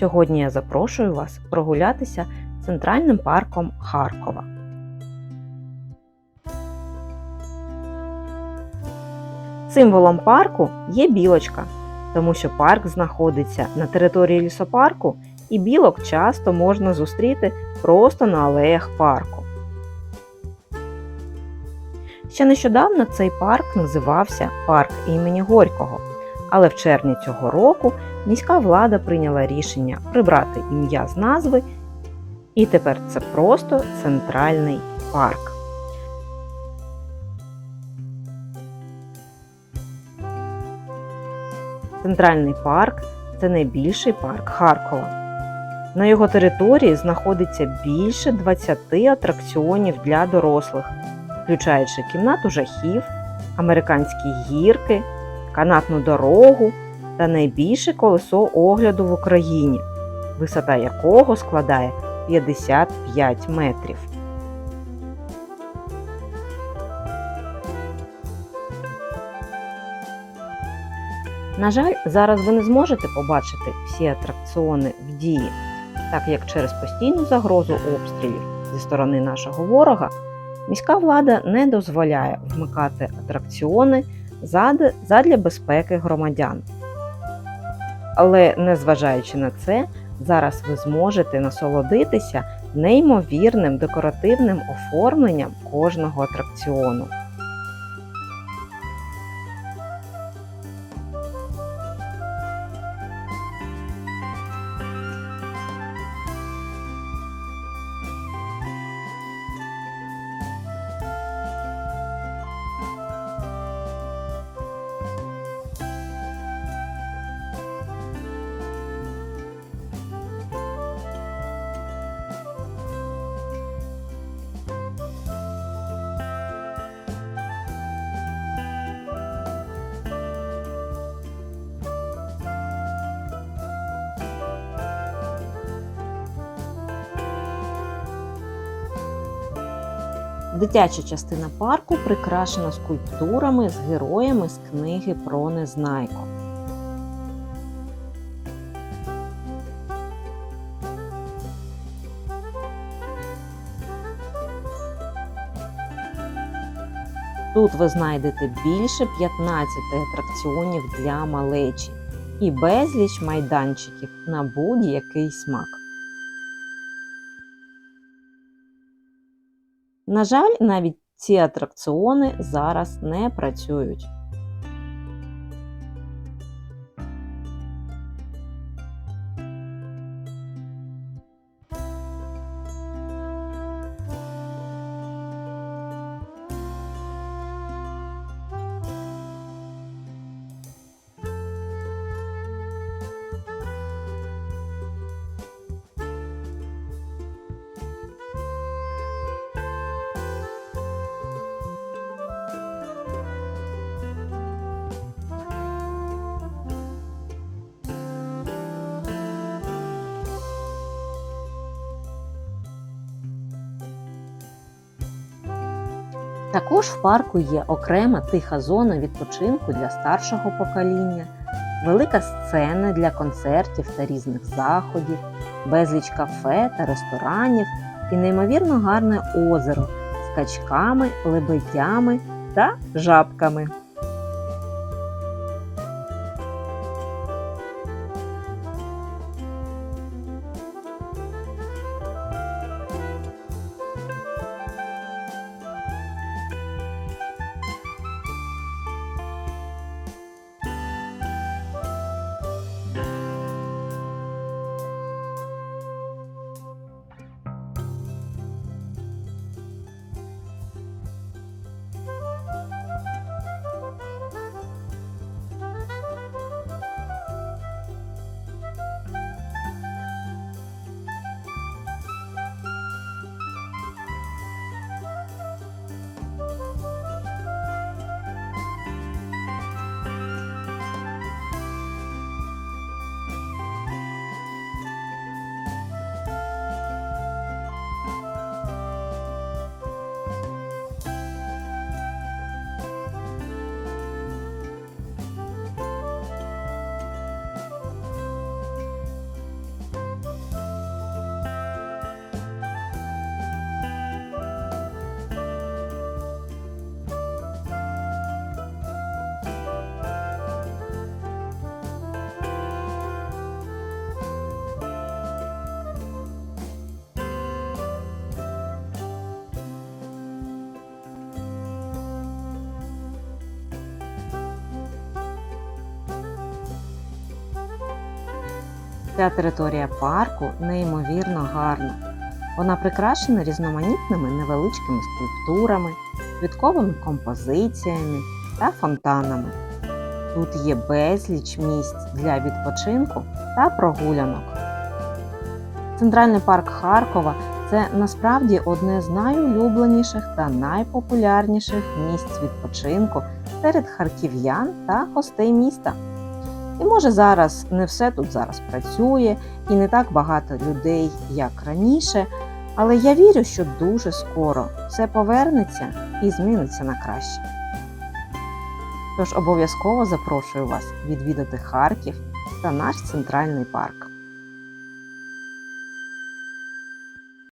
Сьогодні я запрошую вас прогулятися центральним парком Харкова. Символом парку є білочка, тому що парк знаходиться на території лісопарку, і білок часто можна зустріти просто на алеях парку. Ще нещодавно цей парк називався Парк імені Горького, але в червні цього року міська влада прийняла рішення прибрати ім'я з назви, і тепер це просто центральний парк. Центральний парк це найбільший парк Харкова. На його території знаходиться більше 20 атракціонів для дорослих, включаючи кімнату жахів, американські гірки, канатну дорогу та найбільше колесо огляду в Україні, висота якого складає 55 метрів. На жаль, зараз ви не зможете побачити всі атракціони в дії, так як через постійну загрозу обстрілів зі сторони нашого ворога міська влада не дозволяє вмикати атракціони задля безпеки громадян. Але незважаючи на це, зараз ви зможете насолодитися неймовірним декоративним оформленням кожного атракціону. Дитяча частина парку прикрашена скульптурами з героями з книги про Незнайко. Тут ви знайдете більше 15 атракціонів для малечі і безліч майданчиків на будь-який смак. На жаль, навіть ці атракціони зараз не працюють. Також в парку є окрема тиха зона відпочинку для старшого покоління, велика сцена для концертів та різних заходів, безліч кафе та ресторанів і неймовірно гарне озеро з качками, лебедями та жабками. Ця територія парку неймовірно гарна. Вона прикрашена різноманітними невеличкими скульптурами, квітковими композиціями та фонтанами. Тут є безліч місць для відпочинку та прогулянок. Центральний парк Харкова це насправді одне з найулюбленіших та найпопулярніших місць відпочинку серед харків'ян та гостей міста. І може зараз не все тут зараз працює і не так багато людей, як раніше, але я вірю, що дуже скоро все повернеться і зміниться на краще. Тож обов'язково запрошую вас відвідати Харків та наш центральний парк.